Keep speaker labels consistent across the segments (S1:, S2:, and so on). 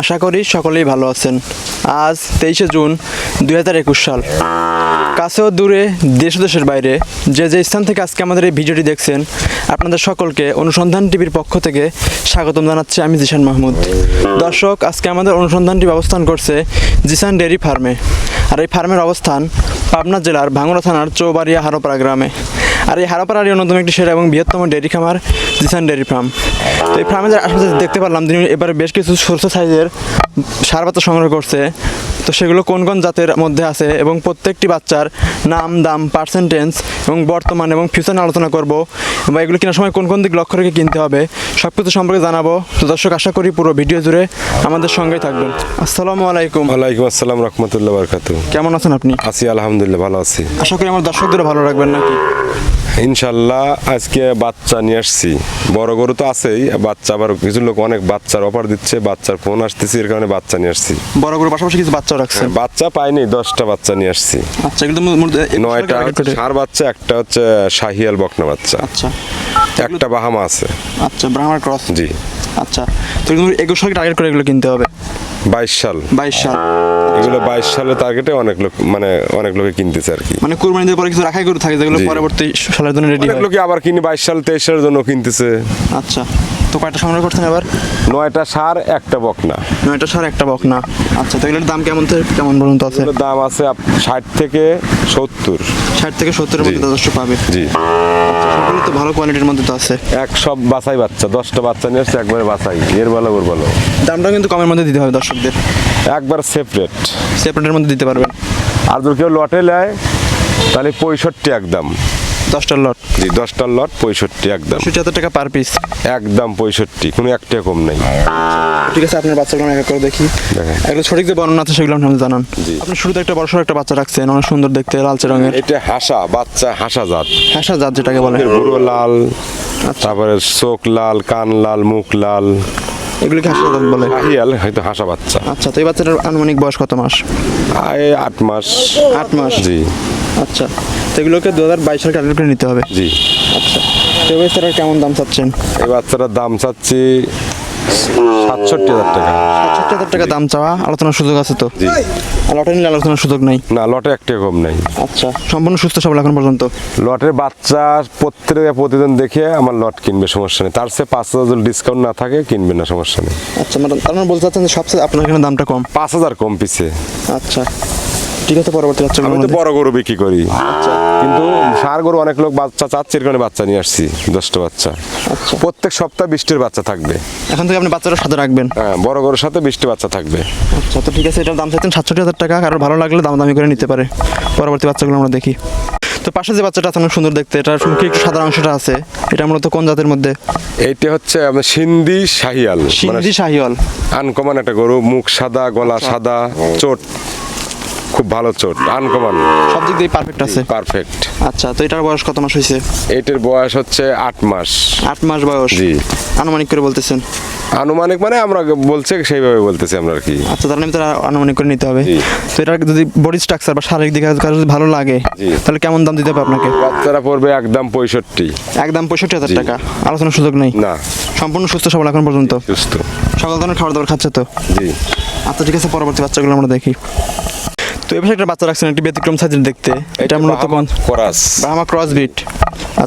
S1: আশা করি সকলেই ভালো আছেন। আজ তেইশে জুন দুই হাজার একুশ সাল। কাছেও দূরে, দেশ দেশের বাইরে, যে যে স্থান থেকে আজকে আমাদের এই ভিডিওটি দেখছেন, আপনাদের সকলকে অনুসন্ধান টিভির পক্ষ থেকে স্বাগতম জানাচ্ছি আমি জিশান মাহমুদ। দর্শক, আজকে আমাদের অনুসন্ধানটি অবস্থান করছে জিসান ডেয়ারি ফার্মে। আর এই ফার্মের অবস্থান পাবনা জেলার ভাঙড়া থানার চৌবাড়িয়া হারোপাড়া গ্রামে। আর এই হারোপাড়ারই অন্যতম একটি সেরা এবং বৃহত্তম ডেয়ারি খামার জিসান ডেয়ারি ফার্ম। তো এই ফার্মেদের আসলে আশেপাশে দেখতে পারলাম তিনি এবারে বেশ কিছু সরষে সাইজের সার বাচ্চা সংগ্রহ করছে। তো সেগুলো কোন কোন জাতের মধ্যে আছে এবং প্রত্যেকটি বাচ্চার নাম, দাম পার্সেন্টেজ এবং বর্তমান এবং ফিউচার আলোচনা করব। বা এগুলো কেনার সময় কোন কোন দিক লক্ষ্য রেখে কিনতে হবে সব কিছু সম্পর্কে জানাব। তো দর্শক আশা করি পুরো ভিডিও জুড়ে আমাদের সঙ্গেই থাকবেন। আসসালামু আলাইকুম।
S2: ওয়ালাইকুম আসসালাম রহমতুল্লাহ বরকাত
S1: কেমন আছেন আপনি?
S2: আছি আলহামদুলিল্লাহ ভালো আছি।
S1: আশা করি আমার দর্শকদেরও ভালো রাখবেন নাকি?
S2: ইনশাল্লাহ আজকে বাচ্চা নিয়ে আসছি। বড় গরু তো আছেই বাচ্চা আবার কিছু লোক অনেক বাচ্চার অফার দিচ্ছে বাচ্চার ফোন আসতেছে এর কারণে বাচ্চা নিয়ে আসছি।
S1: বড় করে পাশাপাশি কিছু বাচ্চা রাখছে
S2: বাচ্চা পাইনি দশটা বাচ্চা নিয়ে আসছি।
S1: আচ্ছা এগুলো তো মূ- মূলত একুশ
S2: নয়টা। ষাঁড় বাচ্চা একটা হচ্ছে শাহিয়াল বকনা বাচ্চা।
S1: আচ্ছা।
S2: একটা বাহামা আছে।
S1: আচ্ছা ব্রাহ্মার ক্রস?
S2: জি।
S1: আচ্ছা তো তুমি একুশ সালকে টার্গেট করে এগুলো কিনতে হবে?
S2: বাইশ সাল।
S1: বাইশ সাল।
S2: এগুলো বাইশ সালের টার্গেটে অনেক লোক মানে অনেক লোকে কিনতেছে আর কি।
S1: মানে কুরবানিদের পরে কিছু রাখাই করে থাকে যেগুলো পরবর্তী সালের জন্য রেডি
S2: অনেক লোকে আবার কিনে বাইশ সাল তেইশ সালের জন্য কিনতেছে।
S1: আচ্ছা। তো কয়টা সংগ্রহ করছেন এবার?
S2: নয়টা সার একটা বকনা।
S1: নয়টা সার একটা বকনা। আচ্ছা তো এগুলোর দাম কেমন কেমন পর্যন্ত আছে?
S2: দাম আছে ষাট থেকে সত্তর।
S1: ষাট থেকে সত্তরের মধ্যে। যথেষ্ট পাবে।
S2: জি।
S1: সবগুলো তো ভালো কোয়ালিটির মধ্যে তো আছে।
S2: এক সব বাছাই বাচ্চা দশটা বাচ্চা নিয়ে আসছে একবারে বাছাই। এর বলো ওর বলো।
S1: দামটা কিন্তু কমের মধ্যে দিতে হবে দর্শকদের।
S2: একবার সেপারেট
S1: সেপারেটের মধ্যে দিতে পারবেন।
S2: আর যদি কেউ লটে নেয় তাহলে পঁয়ষট্টি একদম।
S1: দশটার লট।
S2: জি দশটার লট পঁয়ষট্টি একদম।
S1: পঁয়ষট্টি হাজার টাকা পার পিস
S2: একদম পঁয়ষট্টি কোনো একটা কম নেই।
S1: ঠিক আছে আপনার বাচ্চাগুলো এক করে দেখি। এগুলো সঠিক যে বর্ণনা আছে সেগুলো আপনি জানান। আপনি শুরুতে একটা বড় একটা বাচ্চা রাখছেন অনেক সুন্দর দেখতে লালচে রঙের।
S2: এটা হাসা বাচ্চা হাসা জাত।
S1: হ্যাঁ জাত যেটাকে বলে।
S2: বুড়ো লাল
S1: আচ্ছা।
S2: তারপরে চোখ লাল কান লাল মুখ লাল।
S1: এগুলিকে হাসা বলে?
S2: হিয়াল হয়তো হাসা বাচ্চা।
S1: আচ্ছা তো এই বাচ্চাটার আনুমানিক বয়স কত মাস?
S2: আয় আট মাস।
S1: আট মাস?
S2: জি।
S1: আচ্ছা তো এগুলোকে দু হাজার বাইশ সালে টার্গেট করে নিতে হবে।
S2: জি।
S1: আচ্ছা তো এই বাচ্চাটার কেমন দাম চাচ্ছেন?
S2: এই বাচ্চাটার দাম চাচ্ছি সাতষট্টি হাজার টাকা।
S1: সাতষট্টি হাজার টাকা দাম চাওয়া আলোচনার সুযোগ আছে তো? লটে নিলে আলোচনার সুযোগ নেই?
S2: না লটে একটা কম নাই।
S1: আচ্ছা সম্পূর্ণ সুস্থ সবল এখন পর্যন্ত?
S2: লটের বাচ্চা প্রত্যেক প্রতিদিন দেখে আমার লট কিনবে সমস্যা নেই। তার সে পাঁচ হাজার ডিসকাউন্ট না থাকে কিনবে না সমস্যা নেই।
S1: আচ্ছা ম্যাডাম তার মানে বলতে চাচ্ছেন যে সবচেয়ে আপনার এখানে দামটা কম?
S2: পাঁচ হাজার কম পিছে।
S1: আচ্ছা। ঠিক আছে পরবর্তী
S2: আমি তো বড় গরু বিক্রি করি।
S1: আচ্ছা।
S2: কিন্তু সার গরু অনেক লোক বাচ্চা চাচ্ছে এর কারণে বাচ্চা নিয়ে আসছি দশটা বাচ্চা।
S1: আচ্ছা।
S2: প্রত্যেক সপ্তাহে বৃষ্টির বাচ্চা থাকবে।
S1: এখন থেকে আপনি বাচ্চাটার সাথে রাখবেন।
S2: হ্যাঁ বড় গরুর সাথে বৃষ্টি বাচ্চা থাকবে।
S1: আচ্ছা তো ঠিক আছে এটার দাম চাচ্ছেন সাতষট্টি হাজার টাকা। কারও ভালো লাগলে দাম দামি করে নিতে পারে। পরবর্তী বাচ্চাগুলো আমরা দেখি। তো পাশে যে বাচ্চাটা আছে সুন্দর দেখতে। এটার মুখে একটু সাদা অংশটা আছে। এটা মূলত কোন জাতের মধ্যে?
S2: এইটা হচ্ছে আপনার সিন্ধি শাহিয়াল। মানে
S1: সিন্ধি শাহিওয়াল
S2: আনকমন একটা গরু মুখ সাদা গলা সাদা চোট। খুব ভালো চোট আনকমন
S1: সব দিক দিয়ে পারফেক্ট আছে?
S2: পারফেক্ট
S1: আচ্ছা তো এটার বয়স কত মাস হয়েছে?
S2: এটার বয়স হচ্ছে আট মাস।
S1: আট মাস বয়স।
S2: জি।
S1: আনুমানিক করে বলতেছেন?
S2: আনুমানিক মানে আমরা বলছে সেইভাবে বলতেছি আমরা আর কি।
S1: আচ্ছা তার নিমিত্তে আনুমানিক করে নিতে হবে।
S2: জি।
S1: তো এটার যদি বডি স্ট্রাকচার বা শারীরিক দিকে কারও যদি ভালো লাগে। তাহলে কেমন দাম দিতে হবে আপনাকে?
S2: বাচ্চারা পড়বে একদম পঁয়ষট্টি।
S1: একদম পঁয়ষট্টি হাজার। টাকা। আলোচনার সুযোগ নেই?
S2: না।
S1: সম্পূর্ণ সুস্থ সবল এখন পর্যন্ত?
S2: সুস্থ।
S1: সকল ধরনের খাবার দাবার খাচ্ছে তো?
S2: জি।
S1: আচ্ছা ঠিক আছে পরবর্তী বাচ্চাগুলো আমরা দেখি। তো পাশে একটা বাচ্চা রাখছেন একটি ব্যতিক্রম সাইজের দেখতে। এটা মূলত কোন?
S2: করাস।
S1: ব্রাহ্মা ক্রস বিট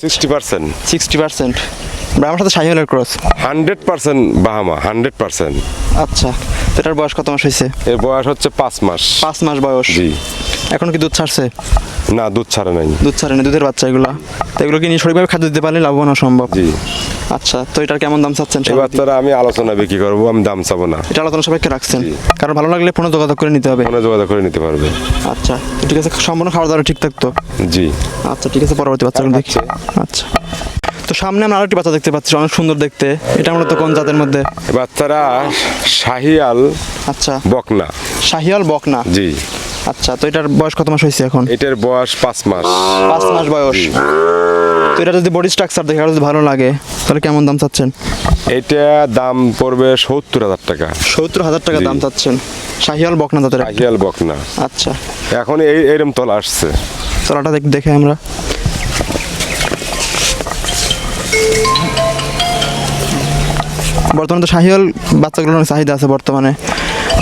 S2: সিক্সটি পার্সেন্ট
S1: সিক্সটি পার্সেন্ট ব্রাহ্মার সাথে শাহিওয়ালের ক্রস?
S2: হান্ড্রেড পার্সেন্ট বাহামা হান্ড্রেড পার্সেন্ট।
S1: আচ্ছা তো এটার বয়স কত মাস হয়েছে?
S2: এর বয়স হচ্ছে পাঁচ মাস।
S1: পাঁচ মাস বয়স।
S2: জি।
S1: এখন কি দুধ ছাড়ছে?
S2: না দুধ ছাড়ে নাই।
S1: দুধ ছাড়ে না দুধের বাচ্চা এগুলো। তো এগুলো কি নিয়ে সঠিকভাবে খাদ্য দিতে পারলে লাভবান সম্ভব।
S2: জি।
S1: আচ্ছা তো এটার কেমন দাম চাচ্ছেন
S2: এই বাচ্চারা আমি আলোচনা বিক্রি করব আমি দাম চাবো না।
S1: এটা আলোচনা সবাইকে রাখছেন? কারণ ভালো লাগলে ফোনে যোগাযোগ করে নিতে হবে।
S2: ফোনে যোগাযোগ করে নিতে পারবে।
S1: আচ্ছা তো ঠিক আছে সম্পূর্ণ খাওয়া দাওয়া ঠিক থাকতো?
S2: জি।
S1: আচ্ছা ঠিক আছে পরবর্তী বাচ্চাগুলো দেখি। আচ্ছা। তো সামনে আমরা আরেকটি বাচ্চা দেখতে পাচ্ছি অনেক সুন্দর দেখতে। এটা মূলত কোন জাতের মধ্যে?
S2: বাচ্চারা শাহিয়াল
S1: আচ্ছা।
S2: বকনা।
S1: শাহিয়াল বকনা।
S2: জি।
S1: আচ্ছা তো এটার বয়স কত মাস হয়েছে এখন?
S2: এটার বয়স পাঁচ মাস।
S1: পাঁচ মাস বয়স। তো এটা যদি বডি স্ট্রাকচার দেখে আর যদি ভালো লাগে তাহলে কেমন দাম চাচ্ছেন?
S2: এটা দাম পড়বে সত্তর হাজার টাকা।
S1: সত্তর হাজার টাকা দাম চাচ্ছেন। শাহিয়াল বকনা একটা।
S2: আহিয়াল বকনা।
S1: আচ্ছা।
S2: এখন এই এরম তলা আসছে।
S1: দেখ দেখে আমরা। বর্তমানে তো শাহিয়াল বাচ্চাগুলোর চাহিদা আছে বর্তমানে।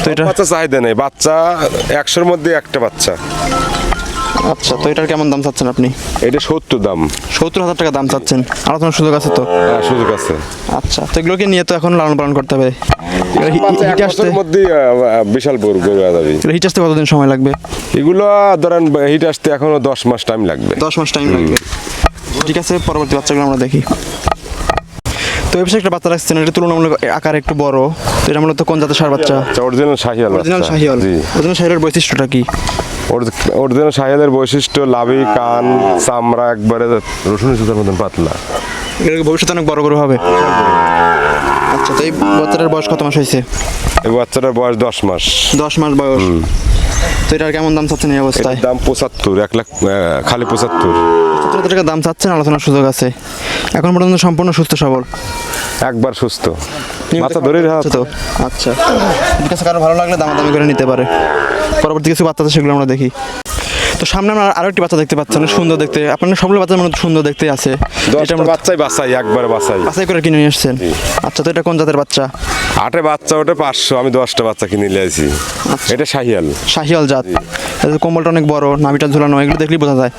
S1: তো এটা
S2: বাচ্চা চাহিদা নেই বাচ্চা একশোর মধ্যে একটা বাচ্চা।
S1: আচ্ছা তো এটার কেমন দাম চাচ্ছেন আপনি?
S2: এটা সত্তর দাম।
S1: সত্তর হাজার টাকা দাম চাচ্ছেন। আলোচনার সুযোগ আছে তো?
S2: হ্যাঁ, সুযোগ আছে।
S1: আচ্ছা তো এগুলোকে নিয়ে তো এখন লালন পালন করতে হবে। হিটে আসতে
S2: বিশাল বড় গরু যাবে।
S1: হিট আসতে কতদিন সময় লাগবে?
S2: এগুলো ধরেন হিট আসতে এখনও দশ মাস টাইম লাগবে।
S1: দশ মাস টাইম লাগবে। ঠিক আছে পরবর্তী বাচ্চাগুলো আমরা দেখি। তো এই একটা বাচ্চা রাখছেন এটা তুলনামূলক আকার একটু বড়। তো এটা মূলত কোন জাতের সার বাচ্চা?
S2: Original Sahiwal
S1: original. শাহিয়াল।
S2: জি।
S1: অরিজিনাল শাহিয়ালের বৈশিষ্ট্যটা কি?
S2: অরিজিনাল শাহিয়ালের বৈশিষ্ট্য লাভি কান চামড়া একবারে রসুন সুতার মতন পাতলা।
S1: এগুলো কি ভবিষ্যতে অনেক বড় গরু হবে? আচ্ছা তো এই বাচ্চাটার বয়স কত মাস হয়েছে?
S2: এই বাচ্চাটার বয়স দশ মাস।
S1: দশ মাস বয়স। তো এটার কেমন দাম চাচ্ছেন এই অবস্থায়?
S2: দাম পঁচাত্তর এক লাখ খালি পঁচাত্তর।
S1: হাজার টাকা দাম চাচ্ছেন আলোচনার সুযোগ আছে। এখন পর্যন্ত সম্পূর্ণ সুস্থ সবল?
S2: একবার সুস্থ। মাথা ধরে
S1: আচ্ছা তো? আচ্ছা। ঠিক আছে কারও ভালো লাগলে দামাদামি করে নিতে পারে। পরবর্তী কিছু বাচ্চা সেগুলো আমরা দেখি। তো সামনে আমরা আরও একটি বাচ্চা দেখতে পাচ্ছি সুন্দর দেখতে। আপনার সবগুলো বাচ্চা মনে সুন্দর দেখতে আছে। এটা আমরা
S2: বাচ্চাই বাসাই একবার বাসাই
S1: বাছাই করে কিনে নিয়ে এসছেন আচ্ছা তো এটা কোন জাতের বাচ্চা?
S2: আটে বাচ্চা ওটা পাঁচশো। আমি দশটা বাচ্চা কিনে নিয়ে আসি।
S1: আচ্ছা।
S2: এটা শাহিয়াল।
S1: শাহিয়াল জাত। কোমলটা অনেক বড় নাভিটা ঝুলানো এগুলো দেখলেই বোঝা যায়।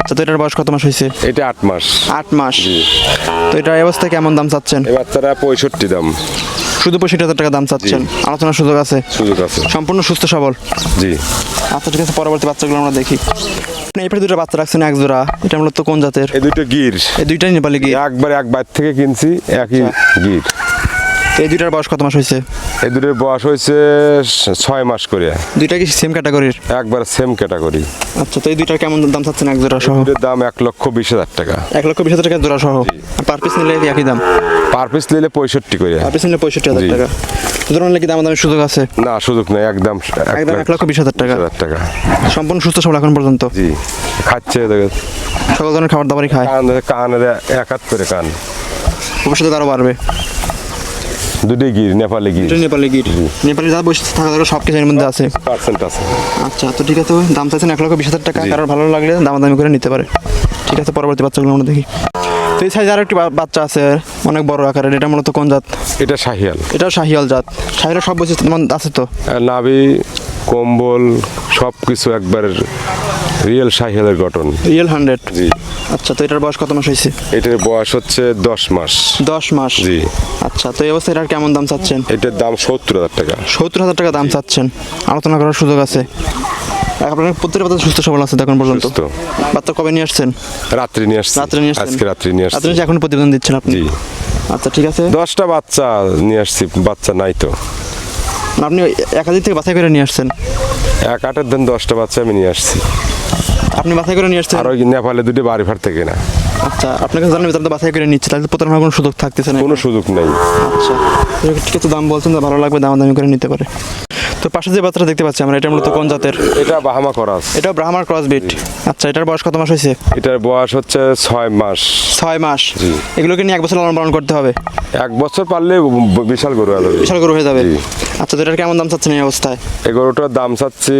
S1: আচ্ছা তো এটার বয়স কত মাস হয়েছে?
S2: এটা আট মাস।
S1: আট মাস। তো এটার এই অবস্থায় কেমন দাম চাচ্ছেন?
S2: এই বাচ্চাটা পঁয়ষট্টি দাম।
S1: শুধু পঁয়ষট্টি হাজার টাকা দাম চাচ্ছেন। আলোচনার সুযোগ আছে?
S2: সুযোগ আছে।
S1: সম্পূর্ণ সুস্থ সবল?
S2: জি।
S1: আচ্ছা ঠিক আছে পরবর্তী বাচ্চাগুলো আমরা দেখি। পাশে দুটো বাচ্চা রাখছেন এক জোড়া এটা মূলত কোন জাতের?
S2: এই দুটো গির।
S1: এই দুইটাই নেপালি গিয়ে
S2: একবার এক বাইর থেকে কিনছি একই গির।
S1: এই দুইটার বয়স কত মাস হয়েছে?
S2: এই দুটোর বয়স হয়েছে ছয় মাস করে।
S1: দুইটা কি সেম ক্যাটাগরির
S2: একবার সেম ক্যাটাগরি
S1: আচ্ছা তো এই দুইটার কেমন দাম চাচ্ছেন এক জোড়া সহ?
S2: দুটোর দাম এক লক্ষ বিশ হাজার টাকা।
S1: এক লক্ষ বিশ হাজার টাকা জোড়া সহ। পার পিস নিলে একই দাম?
S2: পার পিস নিলে পঁয়ষট্টি করে।
S1: পার পিস নিলে পঁয়ষট্টি হাজার। টাকা। সুতরাং নিলে কি দাম দামের সুযোগ আছে?
S2: না সুযোগ নেই একদম
S1: একদম এক লক্ষ বিশ হাজার টাকা।
S2: হাজার টাকা।
S1: সম্পূর্ণ সুস্থ সবল এখন পর্যন্ত?
S2: জি। খাচ্ছে।
S1: সকল ধরনের খাবার দাবারই খায়।
S2: কান কান এক হাত করে কান।
S1: ভবিষ্যতে আরও বাড়বে।
S2: দুটোই গির নেপালি গির।
S1: এটা নেপালি গির। নেপালি যা বসে থাকা দরকার সব কিছু এর মধ্যে আছে।
S2: পার্সেন্ট আছে।
S1: আচ্ছা তো ঠিক আছে দাম চাইছেন এক লক্ষ বিশ হাজার টাকা। কারোর ভালো লাগলে দামাদামি করে নিতে পারে। ঠিক আছে পরবর্তী বাচ্চাগুলো আমরা দেখি। তো এই সাইজে আরও একটি বা- বাচ্চা আছে অনেক বড় আকারের। এটা মূলত কোন জাত?
S2: এটা শাহিয়াল।
S1: এটাও শাহিয়াল জাত। শাহিয়ালের সব বৈশিষ্ট্য আছে তো?
S2: নাভি কম্বল সব কিছু একবার রিয়েল শাহিয়ালের গঠন।
S1: রিয়েল হান্ড্রেড
S2: জি।
S1: আচ্ছা তো এটার বয়স কত মাস হয়েছে?
S2: এটার বয়স হচ্ছে দশ মাস।
S1: দশ মাস?
S2: জি।
S1: আচ্ছা তো এই অবস্থায় এটার কেমন দাম চাচ্ছেন?
S2: এটার দাম সত্তর হাজার টাকা।
S1: সত্তর হাজার টাকা দাম চাচ্ছেন। আলোচনা করার সুযোগ আছে। আপনার প্রত্যেকটা বাচ্চা সুস্থ সবল আছে এখন পর্যন্ত।
S2: সুস্থ।
S1: বাচ্চা কবে নিয়ে আসছেন?
S2: রাত্রি নিয়ে আসছি।
S1: রাত্রে নিয়ে আসছেন।
S2: আজকে রাত্রি নিয়ে
S1: আপনি
S2: আসছি।
S1: এখন প্রতিবেদন দিচ্ছেন আপনি।
S2: জি।
S1: আচ্ছা ঠিক আছে।
S2: দশটা বাচ্চা নিয়ে আসছি বাচ্চা নাই তো।
S1: আপনি একাধিক থেকে বাছাই করে নিয়ে আসছেন।
S2: এক আটের দিন দশটা বাচ্চা আমি নিয়ে আসছি।
S1: আপনি বাছাই করে নিয়ে আসছেন?
S2: আর ওই নেপালে দুটি বাড়ি ফার থেকে না।
S1: আচ্ছা আপনার কাছে জানলে তো বাছাই করে নিচ্ছে তাহলে প্রতারণার কোনো সুযোগ থাকতেছে না
S2: কোনো সুযোগ নেই।
S1: আচ্ছা ঠিক আছে দাম বলছেন ভালো লাগবে দাম দামাদামি করে নিতে পারে। তো পাশে যে বাচ্চাটা দেখতে পাচ্ছি আমরা এটা মূলত কোন জাতের?
S2: এটা বাহামা করাস।
S1: এটা ব্রাহ্মার ক্রস বিট আচ্ছা এটার বয়স কত মাস হয়েছে?
S2: এটার বয়স হচ্ছে ছয় মাস।
S1: ছয় মাস।
S2: জি।
S1: এগুলোকে নিয়ে এক বছর লালন পালন করতে হবে?
S2: এক বছর পারলে বিশাল গরু হয়ে যাবে
S1: বিশাল গরু হয়ে যাবে।
S2: জি।
S1: আচ্ছা তো এটার কেমন দাম চাচ্ছেন এই অবস্থায়?
S2: এই গরুটার দাম চাচ্ছি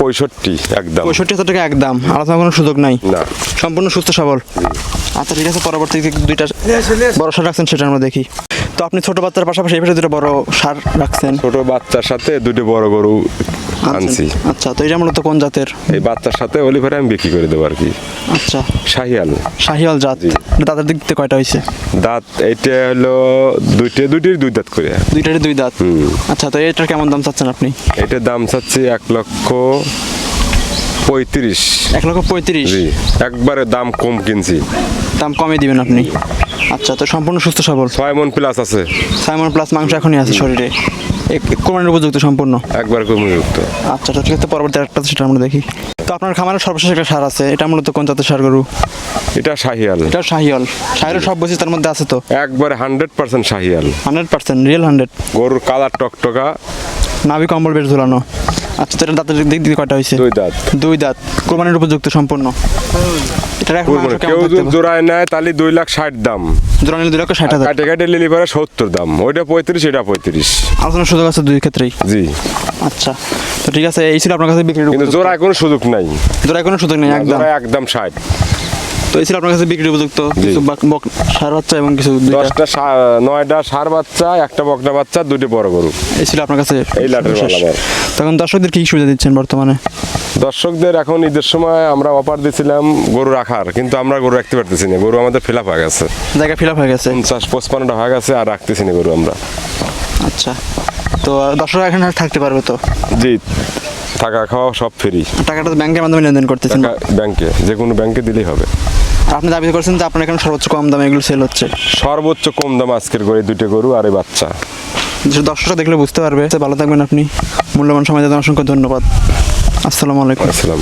S2: পঁয়ষট্টি একদম।
S1: পঁয়ষট্টি হাজার টাকা একদম। আলোচনা কোনো সুযোগ নাই।
S2: না।
S1: সম্পূর্ণ সুস্থ সবল। আচ্ছা ঠিক আছে পরবর্তী দুইটা বড় সার রাখছেন সেটা আমরা দেখি। তো আপনি ছোট বাচ্চার পাশাপাশি এই পাশে দুটো বড় সার রাখছেন।
S2: ছোট বাচ্চার সাথে দুটো বড় গরু আনছি।
S1: আচ্ছা তো এটা মূলত কোন জাতের?
S2: এই বাচ্চার সাথে অলিভারে আমি বিক্রি করে দেবো আর কি।
S1: আচ্ছা।
S2: শাহিয়াল।
S1: শাহিয়াল জাত। দাঁতের দিক থেকে কয়টা হয়েছে
S2: দাঁত এইটা হলো দুইটা দুইটির দুই দাঁত করে।
S1: দুইটারই দুই দাঁত? আচ্ছা তো এটার কেমন দাম চাচ্ছেন আপনি?
S2: এটার দাম চাচ্ছি এক লক্ষ পঁয়ত্রিশ।
S1: এক লক্ষ পঁয়ত্রিশ?
S2: একবারে দাম কম কিনছি।
S1: দাম কমে দিবেন আপনি? আচ্ছা তো সম্পূর্ণ সুস্থ সবল?
S2: ছয় মন প্লাস আছে।
S1: সাইমন প্লাস মাংস এখনই আছে শরীরে। এক- কোরবানির উপযুক্ত সম্পূর্ণ?
S2: একবার কমযুক্ত
S1: আচ্ছা তো ঠিক আছে পরবর্তী একটা সেটা আমরা দেখি। তো আপনার খামারের সর্বশেষ একটা সার আছে এটা মূলত কোন জাতের সার গরু?
S2: এটা শাহিয়াল।
S1: এটাও শাহিয়াল। শাহিয়ালের সব বৈশিষ্ট্য তার মধ্যে আছে তো?
S2: একবারে hundred percent Sahiwal.
S1: Hundred percent real hundred?
S2: গরুর কালার টকটকা।
S1: নাভি কম্বল বেশ ঝুলানো। আচ্ছা তো এটা দাঁতের দিক দিয়ে কয়টা হয়েছে
S2: দুই দাঁত।
S1: দুই দাঁত। কোরবানির উপযুক্ত সম্পূর্ণ? এটা
S2: কেউ জোড়ায় নেয় তাহলে দুই লাখ ষাট দাম।
S1: জোড়া নিলে দুই লক্ষ ষাট হাজার।
S2: কাটে কাটে লিলি পরে সত্তর দাম। ওইটা পঁয়ত্রিশ এটা পঁয়ত্রিশ।
S1: আলোচনার সুযোগ আছে দুই ক্ষেত্রেই?
S2: জি।
S1: আচ্ছা। তো ঠিক আছে এই ছিল আপনার কাছে বিক্রি
S2: কিন্তু জোড়ায় কোনো সুযোগ নাই।
S1: জোড়ায় কোনো সুযোগ নেই একদম।
S2: একদম ষাট।
S1: তো এই ছিল আপনার কাছে বিক্রির উপযুক্ত কিছু বক সার বাচ্চা এবং কিছু
S2: দশটা নয়টা সার বাচ্চা একটা বকনা বাচ্চা দুটি বড় গরু।
S1: এই ছিল আপনার কাছে
S2: এই লাটের।
S1: তখন দর্শকদের কি সুবিধা দিচ্ছেন বর্তমানে?
S2: দর্শকদের এখন ঈদের সময় আমরা অফার দিয়েছিলাম গরু রাখার কিন্তু আমরা গরু রাখতে পারতেছি না। গরু আমাদের ফিল হয়ে গেছে।
S1: জায়গা ফিল আপ হয়ে গেছে।
S2: পঞ্চাশ পঁচপান্নটা হয়ে গেছে আর রাখতেছি না গরু আমরা।
S1: আচ্ছা। তো দর্শকরা এখানে থাকতে পারবে তো?
S2: জি থাকা খাওয়া সব ফ্রি
S1: টাকাটা ব্যাংকের মাধ্যমে লেনদেন করতেছেন।
S2: ব্যাংকে যে কোনো ব্যাংকে দিলেই হবে।
S1: আপনি দাবি করছেন যে আপনার এখানে সর্বোচ্চ কম দামে এগুলো সেল হচ্ছে।
S2: সর্বোচ্চ কম দাম আজকের গরু দুইটা দুটো গরু আর এই বাচ্চা।
S1: দর্শকরা দেখলে বুঝতে পারবে। ভালো থাকবেন আপনি। মূল্যবান সময় দেওয়ার অসংখ্য ধন্যবাদ। আসসালামু আলাইকুম।
S2: আসসালাম